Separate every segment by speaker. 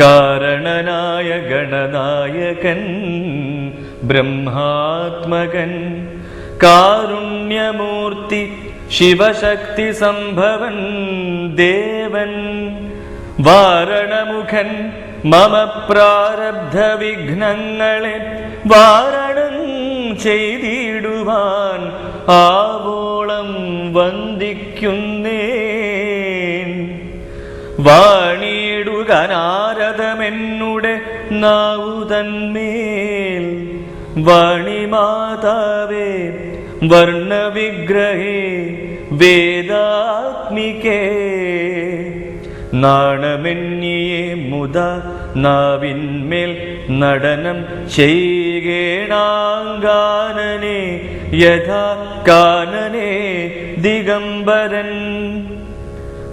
Speaker 1: കാരണനായ ഗണനായകൻ ബ്രഹ്മാത്മകൻ കാരുണ്യമൂർത്തി ശിവശക്തി സംഭവൻ ദേവൻ വാരണമുഖൻ മമ പ്രാരബ്ധ വിഘ്നങ്ങളെ വാരണം ചെയ്തിടുവാൻ ആവോളം വന്ദിക്കുന്നേൻ. വാണിയിടുക നാരദമെന്നുടെ നാവുതന്മേൽ വണിമാതാവേ വർണവിഗ്രഹേ വേദാത്മികേ. നാണമെന്നിയെ മുത നാവിന്മേൽ നടനം ചെയ്യേണാങ്കാനനെ യഥാ കാനനെ ദിഗംബരൻ.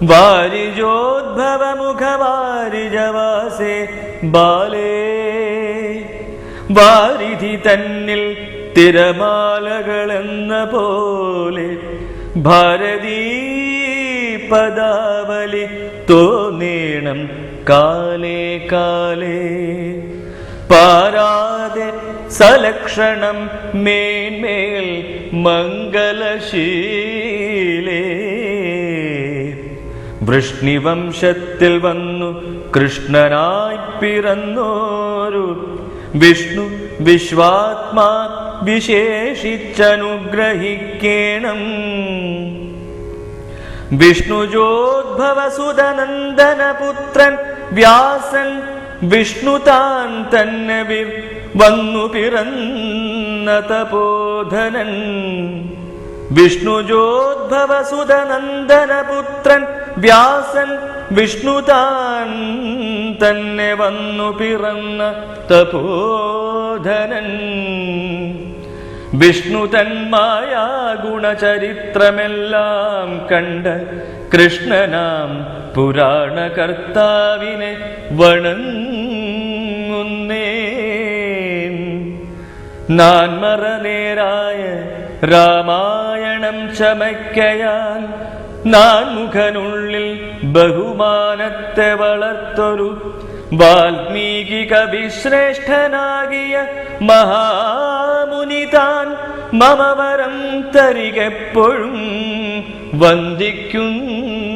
Speaker 1: വാരിജോദ്ഭവമുഖവാരിജവാസേ ബാലേ വാരിധി തന്നിൽ തിരമാലകളെന്ന പോലെ ഭാരതീ പദാവലി തോന്നീണം കാലേ കാലേ. പാരാതെ സലക്ഷണം മേന്മേൽ മംഗലശീലേ വൃഷ്ണിവംശത്തിൽ വന്നു കൃഷ്ണനായി പിറന്നോരു വിഷ്ണു വിശ്വാത്മാ വിശേഷിച്ചനുഗ്രഹിക്കേണം. വിഷ്ണുജോദ്ഭവസുതനന്ദനപുത്രൻ വ്യാസൻ വിഷ്ണു താൻ തന്നെ വന്നു പിറന്ന തപോധനൻ. വിഷ്ണുജോദ്ഭവസുതനന്ദനപുത്രൻ വ്യാസൻ വിഷ്ണു താൻ തന്നെ വന്നു പിറന്ന തപോധനൻ. വിഷ്ണു തന്മായ ഗുണചരിത്രമെല്ലാം കണ്ട് കൃഷ്ണനാം പുരാണ കർത്താവിനെ വണങ്ങുന്നേ നാൻ മറനേരായ രാമായണം ചമയ്ക്കയാൽ നാൻമുഖനുള്ളിൽ ബഹുമാനത്തെ വളർത്തൊരു വാൽമീകി കവിശ്രേഷ്ഠനാകിയ മഹാമുനി താൻ മമവരം തരികെപ്പോഴും വന്ദിക്കുന്നു